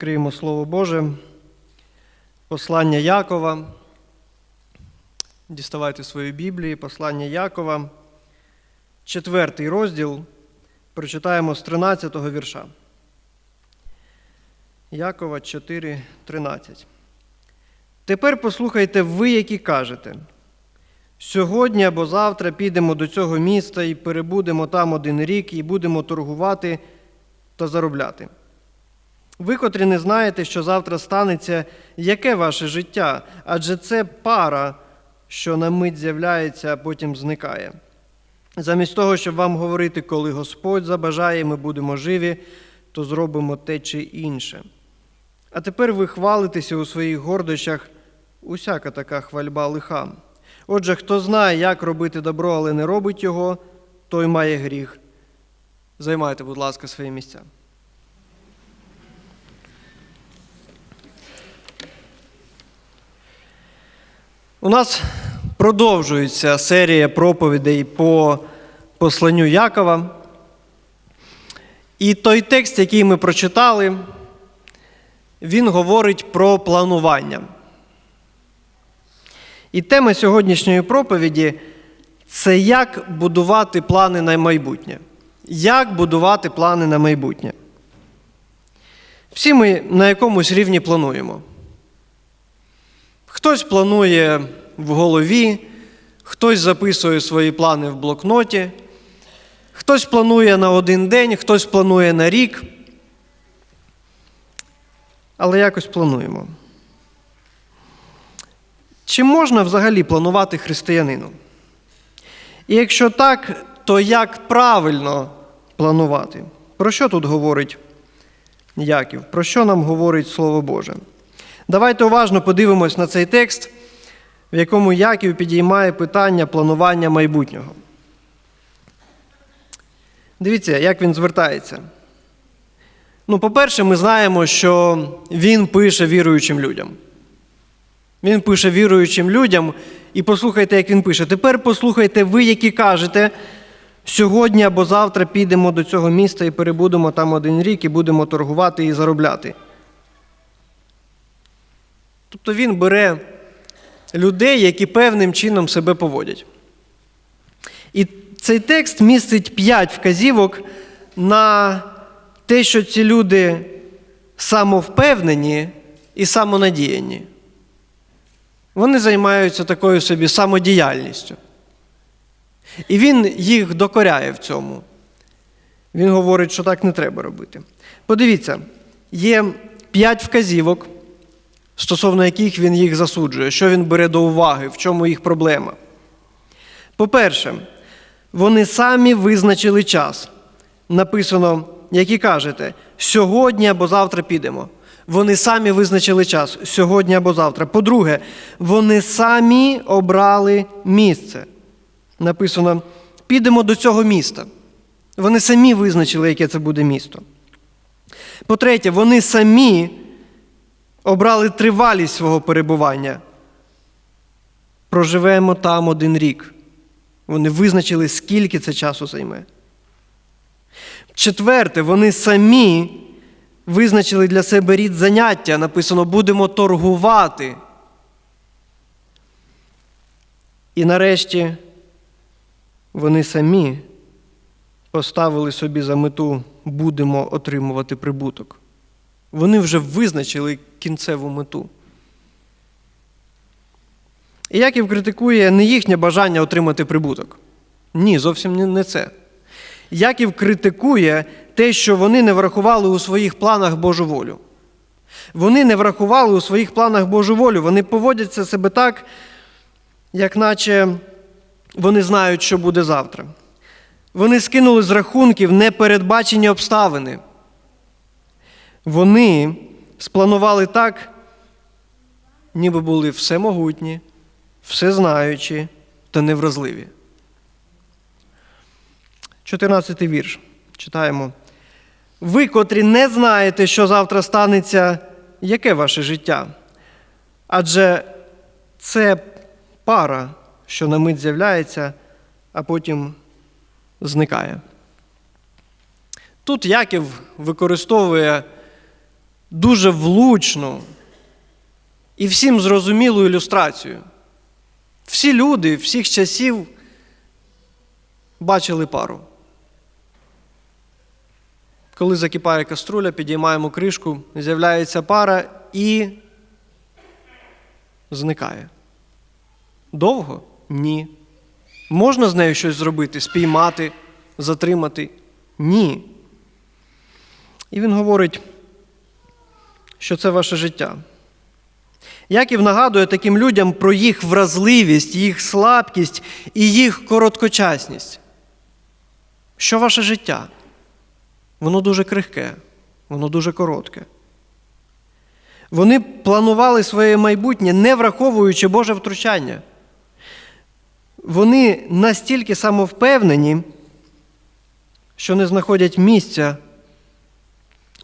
Криємо Слово Боже, послання Якова. Діставайте свої Біблії, послання Якова, четвертий розділ. Прочитаємо з 13 го вірша. Якова 4, 13. Тепер послухайте ви, які кажете. Сьогодні або завтра підемо до цього міста і перебудемо там один рік, і будемо торгувати та заробляти. Ви, котрі не знаєте, що завтра станеться, яке ваше життя, адже це пара, що на мить з'являється, а потім зникає. Замість того, щоб вам говорити, коли Господь забажає, ми будемо живі, то зробимо те чи інше. А тепер ви хвалитеся у своїх гордощах, усяка така хвальба лиха. Отже, хто знає, як робити добро, але не робить його, той має гріх. Займайте, будь ласка, свої місця. У нас продовжується серія проповідей по посланню Якова. І той текст, який ми прочитали, він говорить про планування. І тема сьогоднішньої проповіді це як будувати плани на майбутнє. Як будувати плани на майбутнє. Всі ми на якомусь рівні плануємо. Хтось планує в голові, хтось записує свої плани в блокноті, хтось планує на один день, хтось планує на рік. Але якось плануємо. Чи можна взагалі планувати християнину? І якщо так, то як правильно планувати? Про що тут говорить Яків? Про що нам говорить Слово Боже? Давайте уважно подивимось на цей текст, в якому Яків підіймає питання планування майбутнього. Дивіться, як він звертається. Ну, по-перше, ми знаємо, що він пише віруючим людям. Він пише віруючим людям, і послухайте, як він пише. Тепер послухайте ви, які кажете, сьогодні або завтра підемо до цього міста і перебудемо там один рік і будемо торгувати і заробляти. Тобто він бере людей, які певним чином себе поводять. І цей текст містить п'ять вказівок на те, що ці люди самовпевнені і самонадіяні. Вони займаються такою собі самодіяльністю. І він їх докоряє в цьому. Він говорить, що так не треба робити. Подивіться, є п'ять вказівок, стосовно яких він їх засуджує, що він бере до уваги, в чому їх проблема. По-перше, вони самі визначили час. Написано, як і кажете, сьогодні або завтра підемо. Вони самі визначили час сьогодні або завтра. По-друге, вони самі обрали місце. Написано, підемо до цього міста. Вони самі визначили, яке це буде місто. По-третє, вони самі обрали тривалість свого перебування. Проживемо там один рік. Вони визначили, скільки це часу займе. Четверте, вони самі визначили для себе рід заняття. Написано, будемо торгувати. І нарешті вони самі поставили собі за мету будемо отримувати прибуток. Вони вже визначили кінцеву мету. І Яків критикує не їхнє бажання отримати прибуток. Ні, зовсім не це. Яків критикує те, що вони не врахували у своїх планах Божу волю. Вони не врахували у своїх планах Божу волю. Вони поводяться себе так, як наче вони знають, що буде завтра. Вони скинули з рахунків непередбачені обставини. Вони спланували так, ніби були всемогутні, всезнаючі та невразливі. 14 вірш. Читаємо. Ви, котрі не знаєте, що завтра станеться, яке ваше життя? Адже це пара, що на мить з'являється, а потім зникає. Тут Яків використовує дуже влучну і всім зрозумілу ілюстрацію. Всі люди всіх часів бачили пару. Коли закипає каструля, підіймаємо кришку, з'являється пара і зникає. Довго? Ні. Можна з нею щось зробити, спіймати, затримати? Ні. І він говорить, що це ваше життя. Яків нагадує таким людям про їх вразливість, їх слабкість і їх короткочасність. Що ваше життя? Воно дуже крихке, воно дуже коротке. Вони планували своє майбутнє, не враховуючи Боже втручання. Вони настільки самовпевнені, що не знаходять місця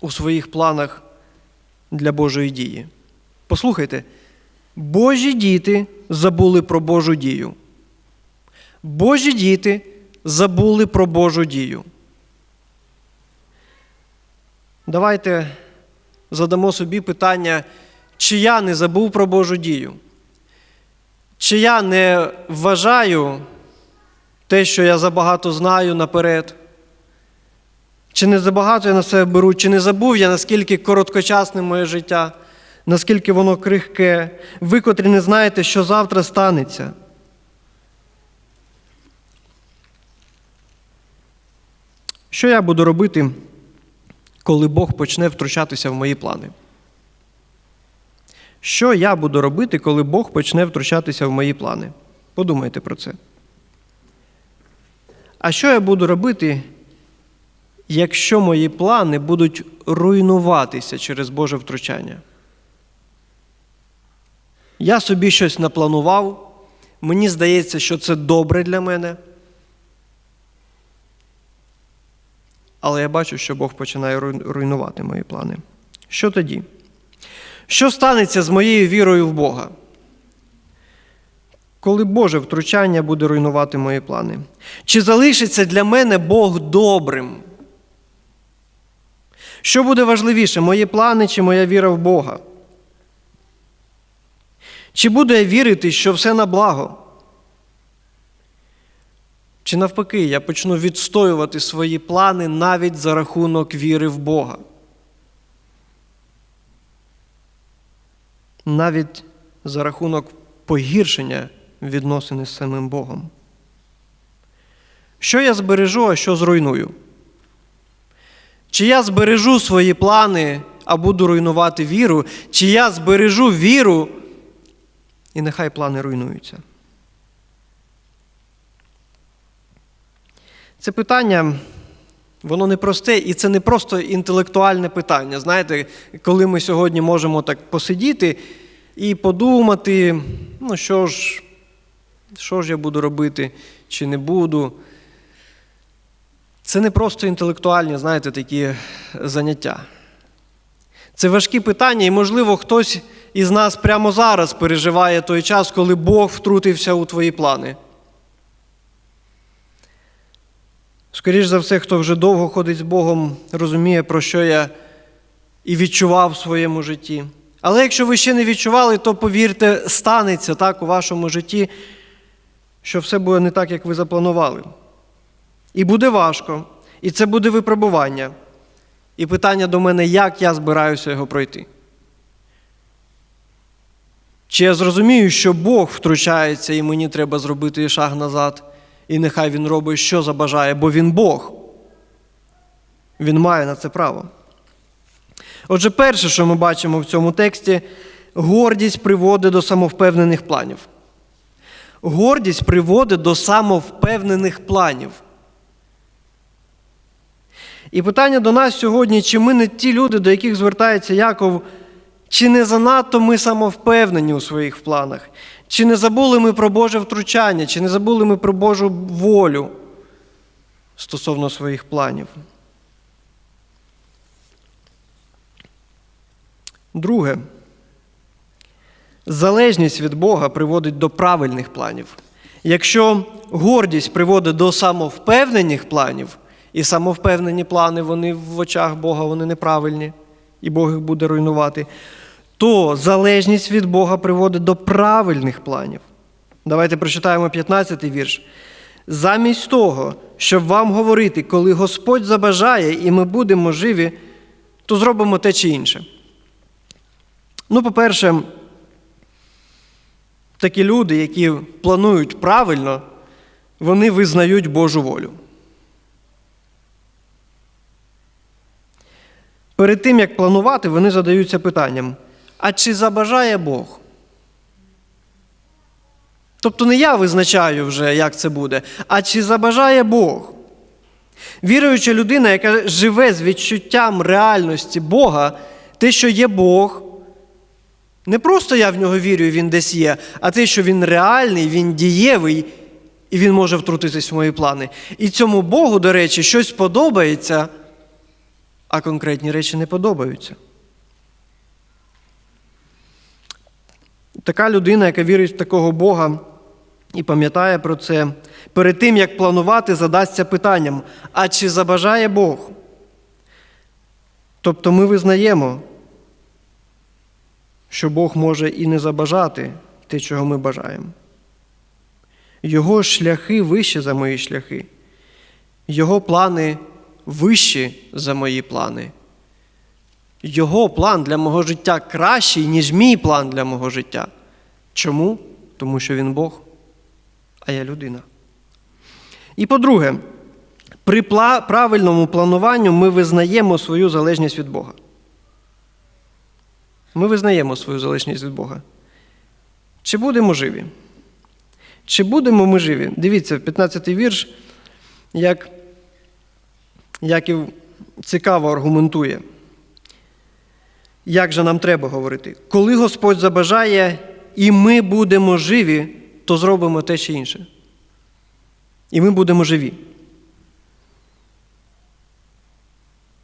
у своїх планах для Божої дії. Послухайте, Божі діти забули про Божу дію. Божі діти забули про Божу дію. Давайте задамо собі питання, чи я не забув про Божу дію? Чи я не вважаю те, що я забагато знаю наперед? Чи не забагато я на себе беру, чи не забув я, наскільки короткочасне моє життя, наскільки воно крихке, ви, котрі не знаєте, що завтра станеться. Що я буду робити, коли Бог почне втручатися в мої плани? Що я буду робити, коли Бог почне втручатися в мої плани? Подумайте про це. А що я буду робити, якщо мої плани будуть руйнуватися через Боже втручання? Я собі щось напланував, мені здається, що це добре для мене. Але я бачу, що Бог починає руйнувати мої плани. Що тоді? Що станеться з моєю вірою в Бога? Коли Боже втручання буде руйнувати мої плани? Чи залишиться для мене Бог добрим? Що буде важливіше, мої плани чи моя віра в Бога? Чи буду я вірити, що все на благо? Чи навпаки, я почну відстоювати свої плани навіть за рахунок віри в Бога? Навіть за рахунок погіршення відносини з самим Богом. Що я збережу, а що зруйную? Чи я збережу свої плани, а буду руйнувати віру, чи я збережу віру, і нехай плани руйнуються? Це питання, воно непросте, і це не просто інтелектуальне питання. Знаєте, коли ми сьогодні можемо так посидіти і подумати, ну що ж, що ж я буду робити, чи не буду. Це не просто інтелектуальні, знаєте, такі заняття. Це важкі питання, і, можливо, хтось із нас прямо зараз переживає той час, коли Бог втрутився у твої плани. Скоріше за все, хто вже довго ходить з Богом, розуміє, про що я і відчував в своєму житті. Але якщо ви ще не відчували, то повірте, станеться так у вашому житті, що все буде не так, як ви запланували. І буде важко, і це буде випробування. І питання до мене, як я збираюся його пройти. Чи я зрозумію, що Бог втручається і мені треба зробити шаг назад, і нехай Він робить, що забажає, бо Він Бог. Він має на це право. Отже, перше, що ми бачимо в цьому тексті, гордість приводить до самовпевнених планів. Гордість приводить до самовпевнених планів. І питання до нас сьогодні, чи ми не ті люди, до яких звертається Яков, чи не занадто ми самовпевнені у своїх планах, чи не забули ми про Боже втручання, чи не забули ми про Божу волю стосовно своїх планів. Друге, залежність від Бога приводить до правильних планів. Якщо гордість приводить до самовпевнених планів, і самовпевнені плани, вони в очах Бога вони неправильні, і Бог їх буде руйнувати, то залежність від Бога приводить до правильних планів. Давайте прочитаємо 15-й вірш. Замість того, щоб вам говорити, коли Господь забажає і ми будемо живі, то зробимо те чи інше. Ну, по-перше, такі люди, які планують правильно, вони визнають Божу волю. Перед тим, як планувати, вони задаються питанням: а чи забажає Бог? Тобто не я визначаю вже, як це буде, а чи забажає Бог? Віруюча людина, яка живе з відчуттям реальності Бога, те, що є Бог, не просто я в нього вірю, він десь є, а те, що він реальний, він дієвий, і він може втрутитись в мої плани. І цьому Богу, до речі, щось подобається, а конкретні речі не подобаються. Така людина, яка вірить в такого Бога і пам'ятає про це, перед тим, як планувати, задасться питанням: а чи забажає Бог? Тобто ми визнаємо, що Бог може і не забажати те, чого ми бажаємо. Його шляхи вищі за мої шляхи, Його плани вищі за мої плани. Його план для мого життя кращий, ніж мій план для мого життя. Чому? Тому що він Бог, а я людина. І по-друге, при правильному плануванню ми визнаємо свою залежність від Бога. Ми визнаємо свою залежність від Бога. Чи будемо живі? Чи будемо ми живі? Дивіться, 15-й вірш, як Яків цікаво аргументує. Як же нам треба говорити? Коли Господь забажає, і ми будемо живі, то зробимо те чи інше. І ми будемо живі.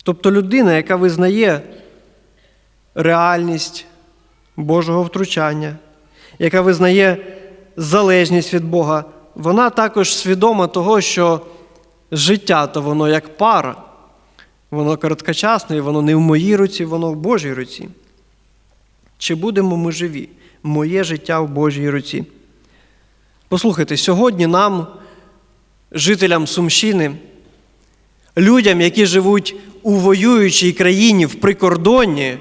Тобто людина, яка визнає реальність Божого втручання, яка визнає залежність від Бога, вона також свідома того, що життя то воно як пара. Воно короткочасне, і воно не в моїй руці, воно в Божій руці. Чи будемо ми живі? Моє життя в Божій руці. Послухайте, сьогодні нам, жителям Сумщини, людям, які живуть у воюючій країні в прикордонні,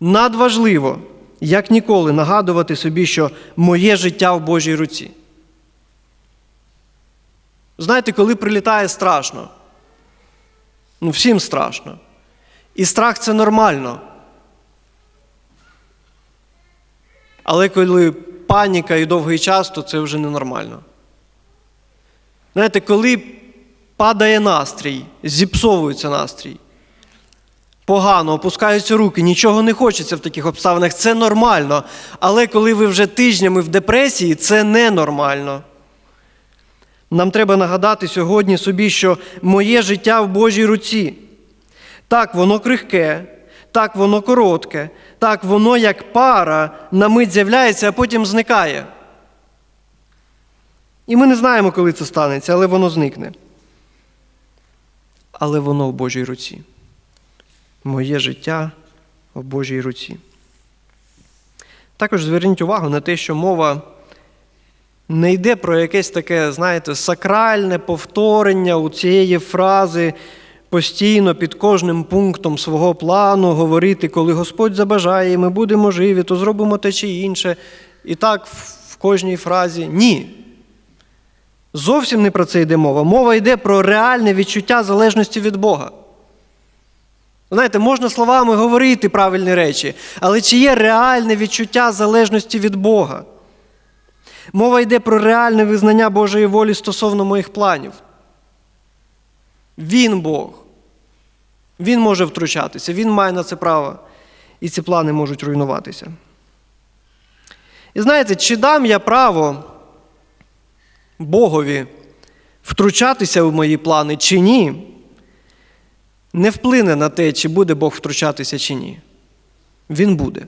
надважливо, як ніколи, нагадувати собі, що моє життя в Божій руці. Знаєте, коли прилітає страшно. Ну, всім страшно. І страх це нормально. Але коли паніка і довгий час, то це вже ненормально. Знаєте, коли падає настрій, зіпсовується настрій, погано, опускаються руки, нічого не хочеться в таких обставинах, це нормально. Але коли ви вже тижнями в депресії, це ненормально. Нам треба нагадати сьогодні собі, що моє життя в Божій руці. Так, воно крихке, так, воно коротке, так, воно як пара на мить з'являється, а потім зникає. І ми не знаємо, коли це станеться, але воно зникне. Але воно в Божій руці. Моє життя в Божій руці. Також зверніть увагу на те, що мова не йде про якесь таке, знаєте, сакральне повторення у цієї фрази постійно під кожним пунктом свого плану говорити, коли Господь забажає, і ми будемо живі, то зробимо те чи інше. І так в кожній фразі. Ні. Зовсім не про це йде мова. Мова йде про реальне відчуття залежності від Бога. Знаєте, можна словами говорити правильні речі, але чи є реальне відчуття залежності від Бога? Мова йде про реальне визнання Божої волі стосовно моїх планів. Він Бог. Він може втручатися, Він має на це право. І ці плани можуть руйнуватися. І знаєте, чи дам я право Богові втручатися в мої плани, чи ні, не вплине на те, чи буде Бог втручатися, чи ні. Він буде.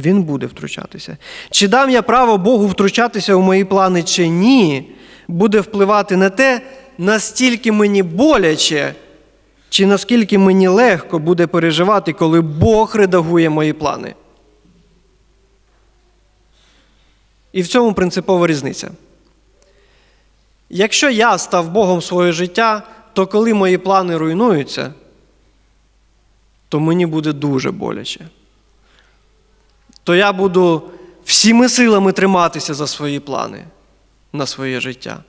Він буде втручатися. Чи дам я право Богу втручатися у мої плани, чи ні, буде впливати на те, настільки мені боляче Чи наскільки мені легко буде переживати, коли Бог редагує мої плани? І в цьому принципова різниця. Якщо я став Богом своє життя, то коли мої плани руйнуються, то мені буде дуже боляче. То я буду всіми силами триматися за свої плани на своє життя.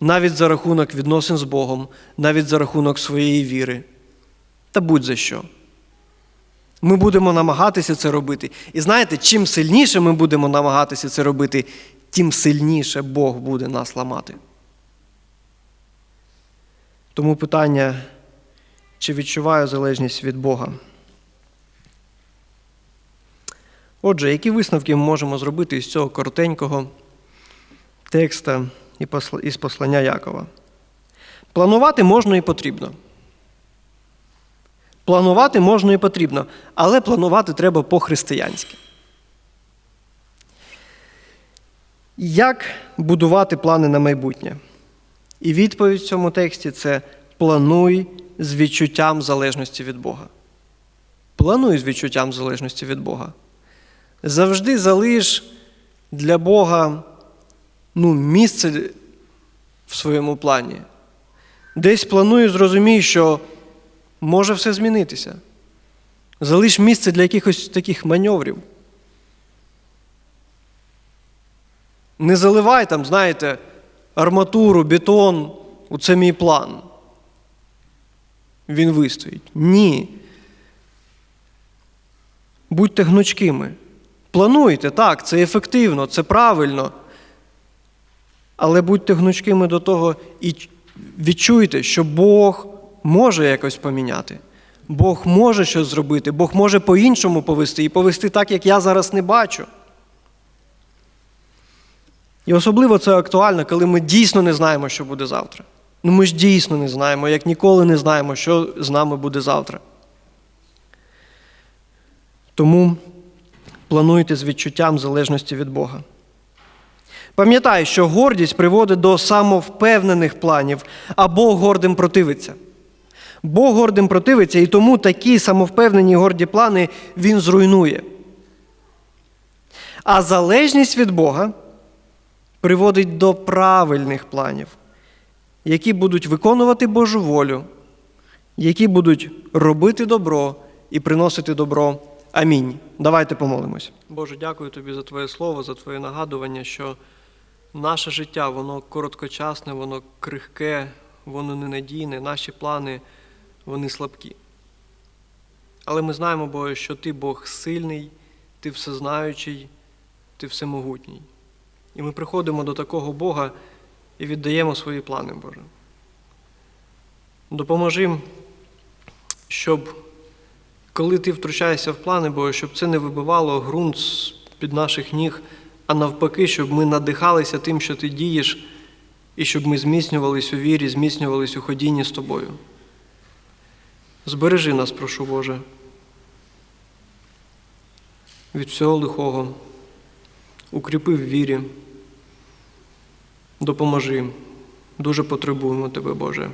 Навіть за рахунок відносин з Богом, навіть за рахунок своєї віри. Та будь-за що. Ми будемо намагатися це робити. І знаєте, чим сильніше ми будемо намагатися це робити, тим сильніше Бог буде нас ламати. Тому питання, чи відчуваю залежність від Бога? Отже, які висновки ми можемо зробити із цього коротенького текста із послання Якова? Планувати можна і потрібно. Планувати можна і потрібно, але планувати треба по-християнськи. Як будувати плани на майбутнє? І відповідь в цьому тексті це плануй з відчуттям залежності від Бога. Плануй з відчуттям залежності від Бога. Завжди залиш для Бога ну, місце в своєму плані. Десь плануй, зрозумій, що може все змінитися. Залиш місце для якихось таких маневрів. Не заливай там, знаєте, арматуру, бетон, оце мій план. Він вистоїть. Ні. Будьте гнучкими. Плануйте, так, це ефективно, це правильно. Але будьте гнучкими до того і відчуйте, що Бог може якось поміняти. Бог може щось зробити, Бог може по-іншому повести і повести так, як я зараз не бачу. І особливо це актуально, коли ми дійсно не знаємо, що буде завтра. Ну ми ж дійсно не знаємо, як ніколи не знаємо, що з нами буде завтра. Тому плануйте з відчуттям залежності від Бога. Пам'ятай, що гордість приводить до самовпевнених планів, а Бог гордим противиться. Бог гордим противиться, і тому такі самовпевнені горді плани Він зруйнує. А залежність від Бога приводить до правильних планів, які будуть виконувати Божу волю, які будуть робити добро і приносити добро. Амінь. Давайте помолимось. Боже, дякую тобі за Твоє слово, за Твоє нагадування, що наше життя, воно короткочасне, воно крихке, воно ненадійне, наші плани, вони слабкі. Але ми знаємо, Боже, що Ти Бог сильний, Ти всезнаючий, Ти всемогутній. І ми приходимо до такого Бога і віддаємо свої плани, Боже. Допоможи, щоб коли ти втручаєшся в плани, Боже, щоб це не вибивало ґрунт під наших ніг, а навпаки, щоб ми надихалися тим, що ти дієш, і щоб ми зміцнювались у вірі, зміцнювались у ходінні з тобою. Збережи нас, прошу Боже, від всього лихого, укріпи в вірі, допоможи. Дуже потребуємо Тебе, Боже.